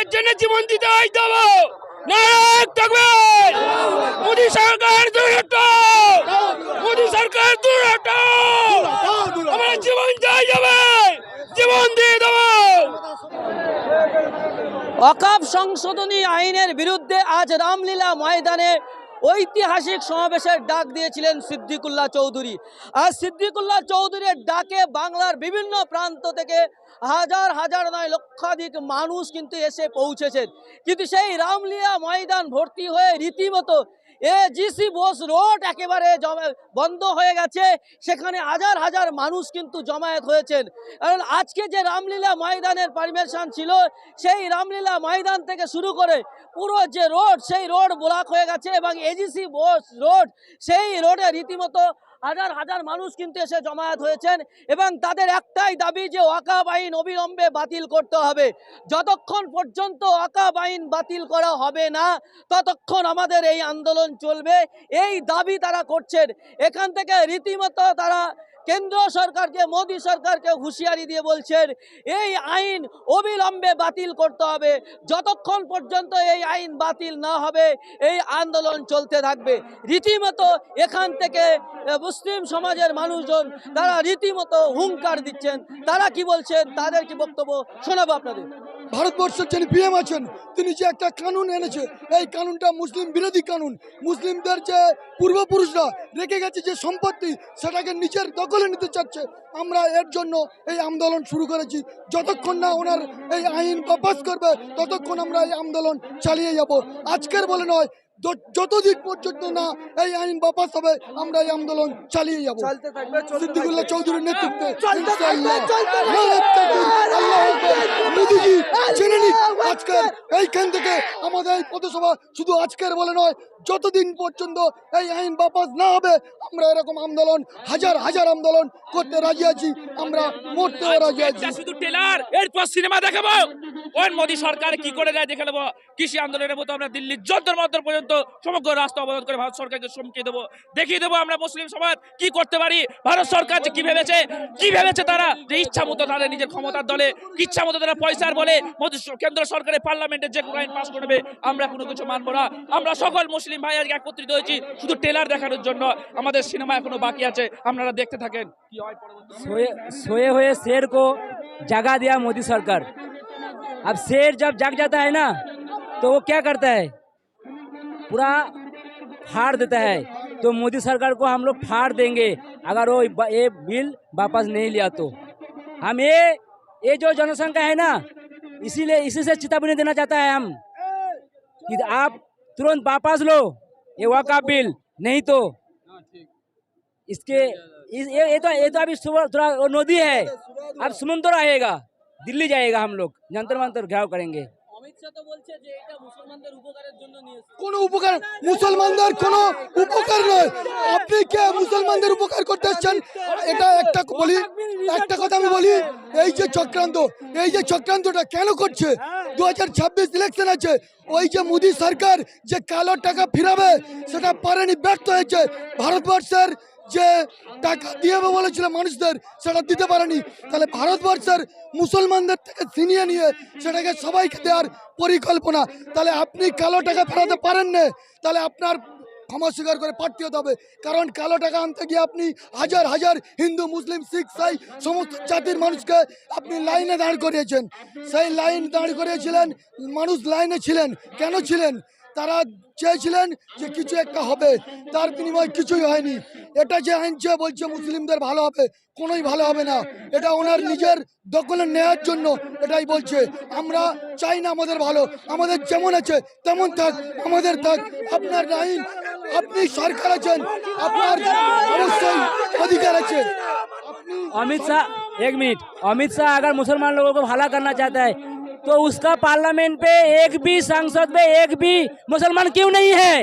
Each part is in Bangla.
এর জন্য জীবন দিতে হয় দেবো নায়ক থাকবে। মোদী সরকার দূর মোদী সরকার দূর আমার জীবন যাই যাবে জীবন দিয়ে দেবো। অকাপ সংশোধনী আইনের বিরুদ্ধে আজ রামলীলা ময়দানে ঐতিহাসিক সমাবেশের ডাক দিয়েছিলেন সিদ্দিকুল্লাহ চৌধুরী। আর সিদ্দিকুল্লাহ চৌধুরীর ডাকে বাংলার বিভিন্ন প্রান্ত থেকে হাজার হাজার নয় লক্ষাধিক মানুষ কিন্তু এসে পৌঁছেছেন। কিন্তু সেই রামলীলা ময়দান ভর্তি হয়ে রীতিমতো এ জিসি বোস রোড একেবারে বন্ধ হয়ে গেছে। সেখানে হাজার হাজার মানুষ কিন্তু জমায়েত হয়েছেন। কারণ আজকে যে রামলীলা ময়দানের পারমিশন ছিল, সেই রামলীলা ময়দান থেকে শুরু করে পুরো যে রোড, সেই রোড ব্লক হয়ে গেছে এবং এজিসি বোস রোড, সেই রোডে রীতিমতো হাজার হাজার মানুষ কিন্তু এসে জমায়েত হয়েছেন এবং তাদের একটাই দাবি যে ওয়াকাব আইন অবিলম্বে বাতিল করতে হবে। যতক্ষণ পর্যন্ত ওয়াকাব আইন বাতিল করা হবে না, ততক্ষণ আমাদের এই আন্দোলন চলবে। এই দাবি তারা করছেন। এখান থেকে রীতিমতো তারা কেন্দ্র সরকারকে, মোদী সরকারকে হুঁশিয়ারি দিয়ে বলছেন, এই আইন অবিলম্বে বাতিল করতে হবে। যতক্ষণ পর্যন্ত এই আইন বাতিল না হবে, এই আন্দোলন চলতে থাকবে। রীতিমতো এখান থেকে মুসলিম সমাজের মানুষজন, তারা রীতিমতো হুঙ্কার দিচ্ছেন। তারা কি বলছেন? তাদের কি বক্তব্য? শোনাবো আপনাদের। ভারতবর্ষের যিনি পিএম আছেন, তিনি যে একটা কানুন এনেছে, এই কানুনটা মুসলিম বিরোধী কানুন। মুসলিমদের যে পূর্বপুরুষরা রেখে গেছে যে সম্পত্তি, সেটাকে নিজের দখলে নিতে চাচ্ছে। আমরা এর জন্য এই আন্দোলন শুরু করেছি। যতক্ষণ না ওনার এই আইন বাপাস করবে, ততক্ষণ আমরা এই আন্দোলন চালিয়ে যাব। আজকের বলে নয় যতদিন পর্যন্ত না এই আইন বাপাস হবে আমরা এই আন্দোলন চালিয়ে যাব। সিদ্দিকুল্লাহ চৌধুরীর নেতৃত্বে। মোদিজি জেনে নিক আজকের এইখান থেকে আমাদের এই পথসভা শুধু আজকের বলে নয় যতদিন পর্যন্ত এই আইন বাপাস না হবে আমরা এরকম আন্দোলন হাজার হাজার আন্দোলন করতে রাজি আছি আমরা মরতেও রাজি আছি। শুধু টেলার এরপর সিনেমা দেখাবো। ওই মোদী সরকার কি করে দেয় দেখে নেব কৃষি আন্দোলনের মতো আমরা দিল্লির যন্তর মন্তর পর্যন্ত সমগ্র রাস্তা অবরোধ করে ভারত সরকারকে চমকে দেবো দেখিয়ে দেবো আমরা মুসলিম সমাজ কি করতে পারি ভারত সরকার যে কি ভেবেছে কি ভেবেছে তারা যে ইচ্ছা মতো তারা নিজের ক্ষমতার দলে ইচ্ছা মতো তারা পয়সার বলে মোদী স- কেন্দ্র সরকারের পার্লামেন্টে যে কোনো আইন পাস করবে আমরা কোনো কিছু মানবো না আমরা সকল মুসলিম ভাই আজকে একত্রিত হয়েছি শুধু টেলার দেখানোর জন্য আমাদের সিনেমা এখনো বাকি আছে আপনারা দেখতে থাকেন কি হয় পরবর্তী सोए सोए हुए शेर को जगा दिया मोदी सरकार अब शेर जब जग जाता है ना तो वो क्या करता है पूरा फाड़ देता है। तो मोदी सरकार को हम लोग फाड़ देंगे। अगर वो ये बिल वापस नहीं लिया तो। हम ये ये जो जनसंख्या है ना इसीलिए इसी से चेतावनी देना चाहता है हम। कि आप तुरंत वापस लो ये वाका बिल। नहीं तो इसके इस, ये, ये तो ये तो अभी सुबह थोड़ा नदी है। अब समुद्र आएगा दिल्ली जाएगा हम लोग। जंतर मंतर घाव करेंगे। উপকার, মুসলমানদের কোনো উপকার নয়। আপনি কে মুসলমানদের উপকার এটা একটা একটা কথা আমি বলি, এই যে চক্রান্ত, এই যে কেন করছে? দু হাজার ছাব্বিশ ইলেকশন আছে, ওই যে মোদী সরকার যে কালো টাকা ফিরাবে, সেটা ব্যর্থ হয়েছে। ভারতবর্ষের যে টাকা দিয়ে বলেছিল মানুষদের, সেটা দিতে পারেনি। তাহলে ভারতবর্ষের মুসলমানদের থেকে ছিনিয়ে নিয়ে সেটাকে সবাইকে দেওয়ার পরিকল্পনা। তাহলে আপনি কালো টাকা ফেরাতে পারেন না। তাহলে আপনার ক্ষমা স্বীকার করে প্রার্থী হতে হবে। কারণ কালো টাকা আনতে গিয়ে আপনি হাজার হাজার হিন্দু, মুসলিম, শিখ, সাই সমস্ত জাতির মানুষকে আপনি লাইনে দাঁড় করিয়েছেন। সেই লাইন দাঁড় করিয়েছিলেন, মানুষ লাইনে ছিলেন। কেন ছিলেন? তারা চেয়েছিলেন যে কিছু একটা হবে তার বিনিময়ে কিছুই হয়নি এটা যে আনছে বলছে মুসলিমদের ভালো হবে কোনোই ভালো হবে না এটা ওনার নিজের দখলে নেওয়ার জন্য এটাই বলছে আমরা চাই না আমাদের ভালো আমাদের যেমন আছে তেমন থাক আমাদের থাক আপনার আইন আপনি সরকার আছেন আপনার অবশ্যই অধিকার আছে আপনি अमित शाह एक मिनट अमित शाह अगर मुसलमान लोगों को भला करना चाहता है तो उसका पार्लियामेंट पे एक भी सांसद में एक भी मुसलमान क्यों नहीं है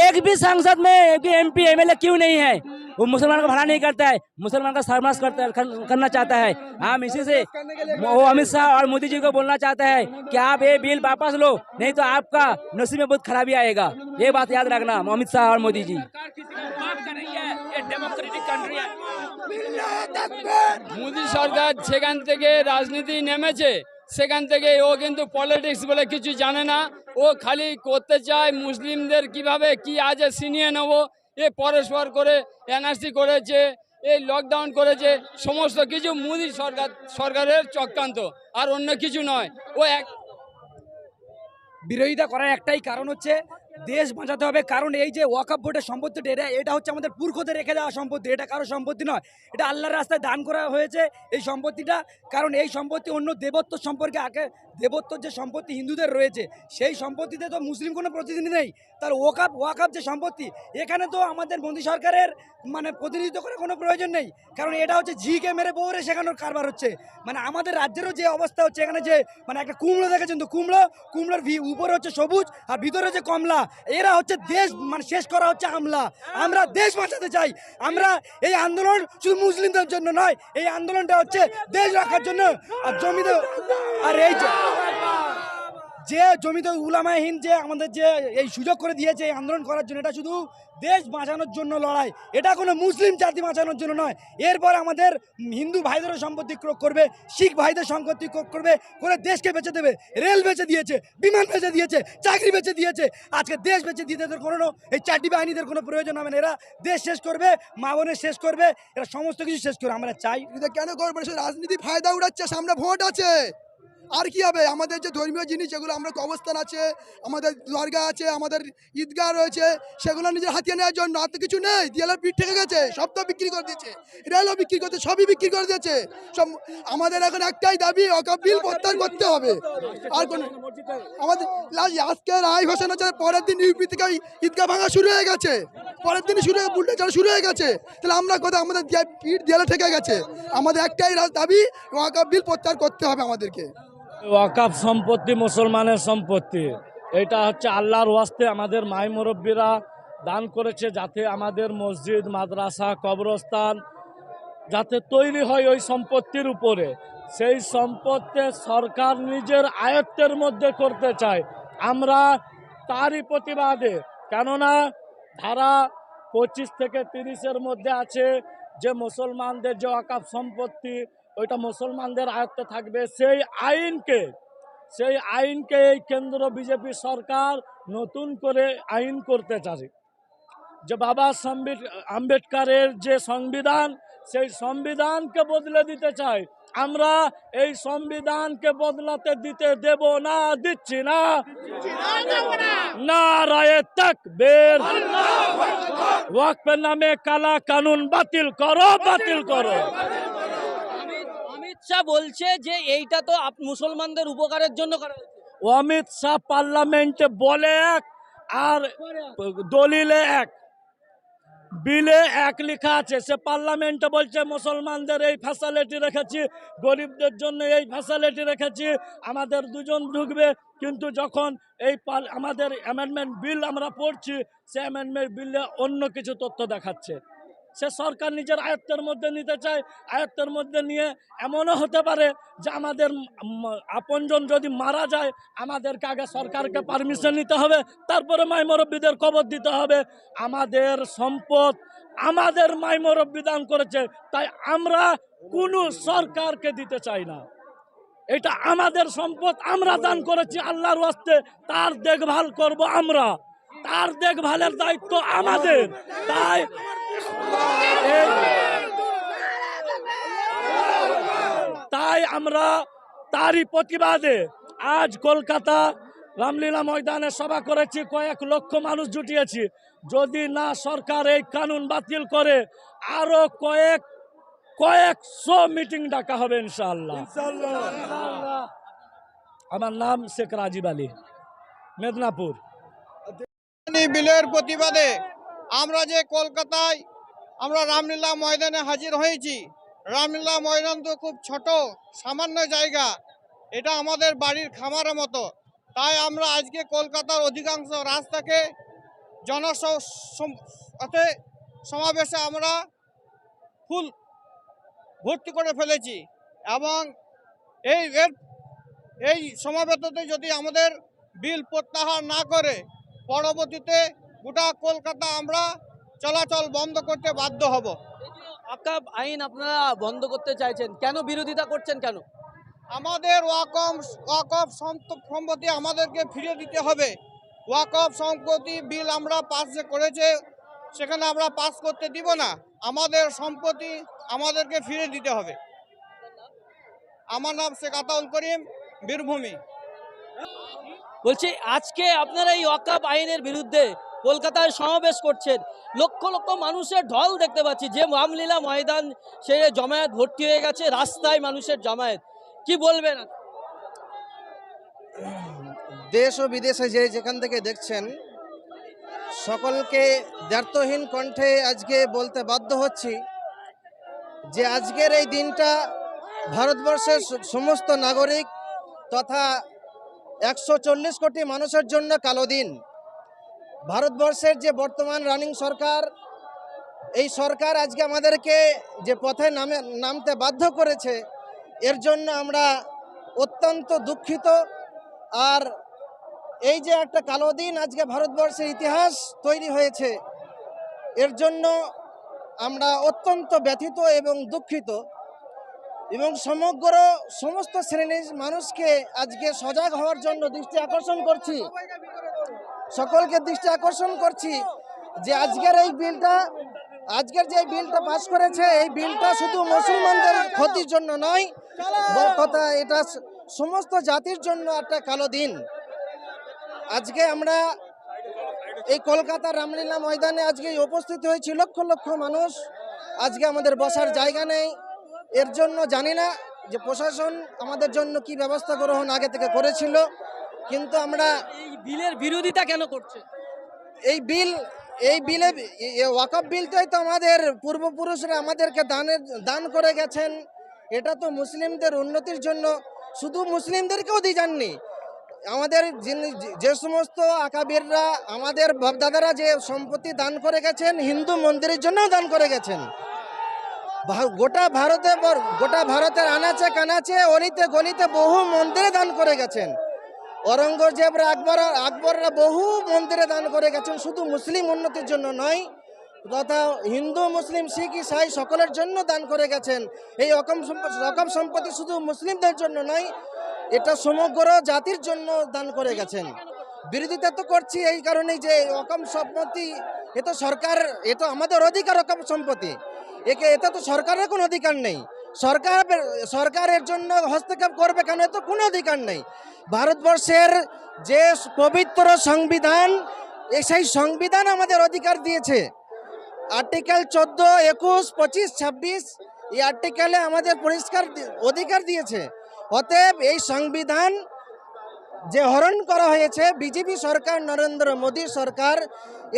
एक भी सांसद में एक भी एमपी एमएलए क्यों नहीं है वो मुसलमान का भला नहीं करता है मुसलमान का सरमाश करता कर- करना चाहता है हम इसी से वो अमित शाह और मोदी जी को बोलना चाहता है कि आप ये बिल वापस लो नहीं तो आपका नसीब में बहुत खराबी आएगा ये बात याद रखना अमित शाह और मोदी जी सरकार किसी को बात कर रही है ये डेमोक्रेटिक कंट्री है মোদি সরকার সেখান থেকে রাজনীতি নেমেছে সেখান থেকে ও কিন্তু পলিটিক্স বলে কিছু জানে না। ও খালি করতে চায় মুসলিমদের কীভাবে, কি আছে সিনিয়ে নেব। এ পরস্পর করে, এনআরসি করেছে এই লকডাউন করেছে, সমস্ত কিছু মোদী সরকার, সরকারের চক্রান্ত, আর অন্য কিছু নয়। ও এক বিরোধিতা করার একটাই কারণ হচ্ছে দেশ বাঁচাতে হবে। কারণ এই যে ওয়াকআপ বোর্ডের সম্পত্তিটা এটা এটা হচ্ছে আমাদের পুরখদের রেখে দেওয়া সম্পত্তি। এটা কারও সম্পত্তি নয়। এটা আল্লাহর রাস্তায় দান করা হয়েছে এই সম্পত্তিটা। কারণ এই সম্পত্তি অন্য দেবত্ব সম্পর্কে আগে দেবত্বর যে সম্পত্তি হিন্দুদের রয়েছে, সেই সম্পত্তিতে তো মুসলিম কোনো প্রতিনিধি নেই। তার ওয়াকাপ ওয়াকাপ যে সম্পত্তি, এখানে তো আমাদের মোদী সরকারের মানে প্রতিনিধিত্ব করার কোনো প্রয়োজন নেই। কারণ এটা হচ্ছে ঝিকে মেরে বউরে শেখানোর কারবার হচ্ছে। মানে আমাদের রাজ্যেরও যে অবস্থা হচ্ছে, এখানে যে মানে একটা কুমড়ো দেখেছেন তো, কুমড়ো, কুমড়োর ভি- উপরে হচ্ছে সবুজ আর ভিতরে হচ্ছে কমলা। এরা হচ্ছে দেশ মানে শেষ করা হচ্ছে আমলা। আমরা দেশ বাঁচাতে চাই। আমরা এই আন্দোলন শুধু মুসলিমদের জন্য নয়, এই আন্দোলনটা হচ্ছে দেশ রাখার জন্য। আর জমিতে আর এই যে জমিতে উলামাহীন যে আমাদের যে এই সুযোগ করে দিয়েছে এই আন্দোলন করার জন্য, এটা শুধু দেশ বাঁচানোর জন্য লড়াই, এটা কোনো মুসলিম জাতি বাঁচানোর জন্য নয়। এরপর আমাদের হিন্দু ভাইদেরও সম্পত্তি ক্রোক করবে, শিখ ভাইদের সম্পত্তি ক্রোক করবে, করে দেশকে বেঁচে দেবে। রেল বেঁচে দিয়েছে, বিমান বেঁচে দিয়েছে, চাকরি বেঁচে দিয়েছে। আজকে দেশ বেঁচে দিতে কোনো এই চারটি বাহিনীদের কোনো প্রয়োজন হবে না। এরা দেশ শেষ করবে, মা বোনের শেষ করবে, এরা সমস্ত কিছু শেষ করবে। আমরা চাই কেন করবে রাজনীতি ফায়দা উড়াচ্ছে, সামনে ভোট আছে। আর কি হবে? আমাদের যে ধর্মীয় জিনিস, যেগুলো আমরা কবস্থান আছে, আমাদের দরগা আছে, আমাদের ঈদগাহ রয়েছে, সেগুলো নিজের হাতিয়ে নেওয়ার জন্য আর তো কিছু নেই। দিয়ালের পিঠ থেকে গেছে, সব তো বিক্রি করে দিয়েছে। রেলও বিক্রি করতে, সবই বিক্রি করে দিয়েছে। সব, আমাদের এখন একটাই দাবি অকাবিল প্রত্যাহার করতে হবে। আর কোনো আমাদের লাস্ট আজকে রায় ঘোষণা হচ্ছে পরের দিন ইউপি থেকে ওই ঈদগাহ ভাঙা শুরু হয়ে গেছে। পরের দিনই শুরু হয়ে বুলটা চলা শুরু হয়ে গেছে। তাহলে আমরা কোথাও আমাদের দিয়া- পিঠ দেয়ালে ঠেকে গেছে। আমাদের একটাই রাজ- দাবি ওয়াকাপ বিল প্রত্যাহার করতে হবে আমাদেরকে। ওয়াকাফ সম্পত্তি মুসলমানের সম্পত্তি। এটা হচ্ছে আল্লাহর ওয়াস্তে আমাদের মাই মুরব্বীরা দান করেছে যাতে আমাদের মসজিদ মাদ্রাসা কবরস্থান যাতে তৈরি হয় ওই সম্পত্তির উপরে। সেই সম্পত্তি সরকার নিজের আয়ত্তের মধ্যে করতে চায়। আমরা তারই প্রতিবাদে, কেননা ধারা পঁচিশ থেকে তিরিশের মধ্যে আছে যে মুসলমানদের যে ওয়াকাফ সম্পত্তি, ওইটা মুসলমানদের আয়ত্তে থাকবে। সেই আইনকে সেই আইনকে এই কেন্দ্র বিজেপি সরকার নতুন করে আইন করতে চায়। যে বাবা আম্বেদকারের যে সংবিধান সেই সংবিধানকে বদলে দিতে চাই। আমরা এই সংবিধানকে বদলাতে দিতে দেব না দিচ্ছি না। না রায়ে তক বের। ওয়াকফের নামে কালা কানুন বাতিল করো বাতিল করো। অমিত শাহ বলছে যে এইটা তো মুসলমানদের উপকারের জন্য করা অমিত শাহ পার্লামেন্টে বলে এক আর দলিলে এক। বিলে এক লেখা আছে, সে পার্লামেন্টে বলছে, মুসলমানদের এই ফ্যাসিলিটি রেখেছি, গরিবদের জন্য এই ফ্যাসিলিটি রেখেছি, আমাদের দুজন ঢুকবে। কিন্তু যখন এই আমাদের অ্যামেন্ডমেন্ট বিল আমরা পড়ছি, সে অ্যামেন্ডমেন্ট বিলে অন্য কিছু তথ্য দেখাচ্ছে। সে সরকার নিজের আয়ত্তের মধ্যে নিতে চায়, আয়ত্তের মধ্যে নিয়ে এমনও হতে পারে যে আমাদের আপনজন যদি মারা যায়, আমাদেরকে আগে সরকারকে পারমিশন নিতে হবে, তারপরে মাই মুরব্বীদের কবর দিতে হবে। আমাদের সম্পদ আমাদের মাই মুরব্বী দান করেছে, তাই আমরা কোনো সরকারকে দিতে চাই না। এটা আমাদের সম্পদ, আমরা দান করেছি আল্লাহর ওয়াস্তে, তার দেখভাল করব আমরা। তার দেখভালের দায়িত্ব আমাদের। তাই তাই আমরা তারই প্রতিবাদে আজ কলকাতা রামলীলা ময়দানে সভা করেছি কয়েক লক্ষ মানুষ জুটিয়েছি। যদি না সরকার এই কানুন বাতিল করে আরও কয়েক কয়েকশো মিটিং ডাকা হবে ইনশাল্লাহ আমার নাম শেখ রাজীব আলী মেদিনীপুর। বিলের প্রতিবাদে আমরা যে কলকাতায় আমরা রামলীলা ময়দানে হাজির হয়েছি, রামলীলা ময়দান তো খুব ছোট, সামান্য জায়গা, এটা আমাদের বাড়ির খামারের মতো। তাই আমরা আজকে কলকাতার অধিকাংশ রাস্তাকে জনসাথে সমাবেশে আমরা ফুল ভর্তি করে ফেলেছি এবং এই এই সমাবেশতে যদি আমাদের বিল প্রত্যাহার না করে পরবর্তীতে গোটা কলকাতা আমরা চলাচল বন্ধ করতে বাধ্য হব। ওয়াকফ আইন আপনারা বন্ধ করতে চাইছেন কেন বিরোধিতা করছেন কেন? আমাদের ওয়াকম ওয়াকফ সম্প- সম্পত্তি আমাদেরকে ফিরে দিতে হবে। ওয়াকফ সম্পত্তি বিল আমরা পাস যে করেছে সেখানে আমরা পাস করতে দিব না। আমাদের সম্পত্তি আমাদেরকে ফিরে দিতে হবে। আমার নাম শেখ আতাউল করিম বীরভূমি। বলছি, আজকে আপনারা এই ওয়াকাব আইনের বিরুদ্ধে কলকাতায় সমাবেশ করছেন। লক্ষ লক্ষ মানুষের ঢল দেখতে পাচ্ছি। যে রামলীলা ময়দান, সে জমায়েত ভর্তি হয়ে গেছে, রাস্তায় মানুষের জমায়েত। কি বলবেন? দেশ ও বিদেশে যে যেখান থেকে দেখছেন, সকলকে দ্ব্যর্থহীন কণ্ঠে আজকে বলতে বাধ্য হচ্ছি যে আজকের এই দিনটা ভারতবর্ষের সমস্ত নাগরিক তথা একশো চল্লিশ কোটি মানুষের জন্য কালো দিন। ভারতবর্ষের যে বর্তমান রানিং সরকার, এই সরকার আজকে আমাদেরকে যে পথে নামে, নামতে বাধ্য করেছে, এর জন্য আমরা অত্যন্ত দুঃখিত। আর এই যে একটা কালো দিন আজকে ভারতবর্ষের ইতিহাস তৈরি হয়েছে, এর জন্য আমরা অত্যন্ত ব্যথিত এবং দুঃখিত। এবং সমগ্র সমস্ত শ্রেণির মানুষকে আজকে সজাগ হওয়ার জন্য দৃষ্টি আকর্ষণ করছি। সকলকে দৃষ্টি আকর্ষণ করছি যে আজকের এই বিলটা, আজকের যে বিলটা পাস করেছে, এই বিলটা শুধু মুসলমানদের ক্ষতির জন্য নয় তথা এটা সমস্ত জাতির জন্য একটা কালো দিন। আজকে আমরা এই কলকাতার রামলীলা ময়দানে আজকে উপস্থিত হয়েছি লক্ষ লক্ষ মানুষ। আজকে আমাদের বসার জায়গা নেই। এর জন্য জানি না যে প্রশাসন আমাদের জন্য কি ব্যবস্থা গ্রহণ আগে থেকে করেছিল কিন্তু আমরা এই বিলের বিরোধিতা কেন করছে? এই বিল এই বিলে ওয়াকফ বিলটাই তো আমাদের পূর্বপুরুষরা আমাদেরকে দানের দান করে গেছেন। এটা তো মুসলিমদের উন্নতির জন্য শুধু মুসলিমদেরকেও দিয়ে যাননি। আমাদের যে সমস্ত আকাবিররা আমাদের বাপদাদারা যে সম্পত্তি দান করে গেছেন হিন্দু মন্দিরের জন্যও দান করে গেছেন। গোটা ভারতে গোটা ভারতের আনাচে কানাচে অলিতে গলিতে বহু মন্দিরে দান করে গেছেন। ঔরঙ্গজেবরা আকবর, আকবররা বহু মন্দিরে দান করে গেছেন, শুধু মুসলিম উন্নতির জন্য নয়, তথা হিন্দু, মুসলিম, শিখ, ইসাই সকলের জন্য দান করে গেছেন। এই রকম রকম সম্পত্তি শুধু মুসলিমদের জন্য নয়, এটা সমগ্র জাতির জন্য দান করে গেছেন। বিরোধিতা তো করছি এই কারণেই যে রকম সম্পত্তি, এ তো সরকার, এ তো আমাদের অধিকার রকম সম্পত্তি। একে এতে তো সরকারের কোনো অধিকার নেই। সরকার সরকারের জন্য হস্তক্ষেপ করবে কেন, এ তো কোনো অধিকার নেই। ভারতবর্ষের যে পবিত্র সংবিধান সেই সংবিধান আমাদের অধিকার দিয়েছে। আর্টিকেল চোদ্দ, একুশ, পঁচিশ, ছাব্বিশ, এই আর্টিকেলে আমাদের পরিষ্কার অধিকার দিয়েছে। অতএব এই সংবিধান যে হরণ করা হয়েছে, বিজেপি সরকার, নরেন্দ্র মোদী সরকার,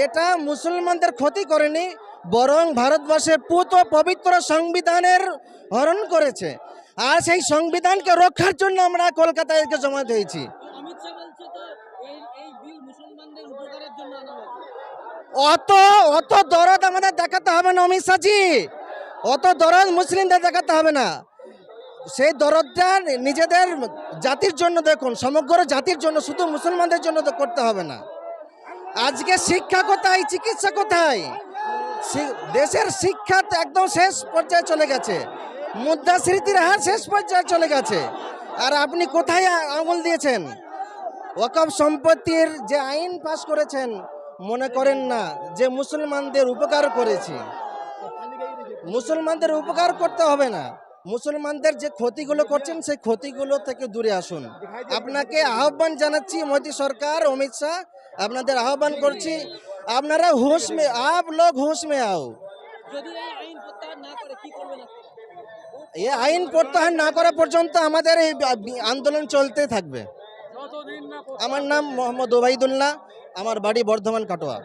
এটা মুসলমানদের ক্ষতি করেনি। বরং ভারতবর্ষের পুত পবিত্র সংবিধানের হরণ করেছে। আর সেই সংবিধানকে রক্ষার জন্য আমরা কলকাতায় এসে জমা দিয়েছি। অত অত দরদ আমাদের দেখাতে হবে না অমিত শাহজি। অত দরদ মুসলিমদের দেখাতে হবে না। সেই দরদটা নিজেদের জাতির জন্য দেখুন সমগ্র জাতির জন্য শুধু মুসলমানদের জন্য তো করতে হবে না। আজকে শিক্ষা কোথায় চিকিৎসা কোথায়? দেশের শিক্ষা একদম শেষ পর্যায়ে চলে গেছে। মুদ্রাস্মৃতির হার শেষ পর্যায়ে চলে গেছে। আর আপনি কোথায় আ- আঙুল দিয়েছেন? ওয়াকফ সম্পত্তির যে আইন পাশ করেছেন, মনে করেন না যে মুসলমানদের উপকার করেছি। মুসলমানদের উপকার করতে হবে না। মুসলমানদের যে ক্ষতিগুলো করছেন, সেই ক্ষতিগুলো থেকে দূরে আসুন। আপনাকে আহ্বান জানাচ্ছি মোদী সরকার, অমিত শাহ। আপনাদের আহ্বান করছি আপনারা হুঁশ মে আপ লোক হুঁশ মে আও। এ আইন প্রত্যাহার না করে পর্যন্ত আমাদের এই আন্দোলন চলতে থাকবে। আমার নাম মোহাম্মদ ওবাইদুল্লাহ আমার বাড়ি বর্ধমান কাটোয়া।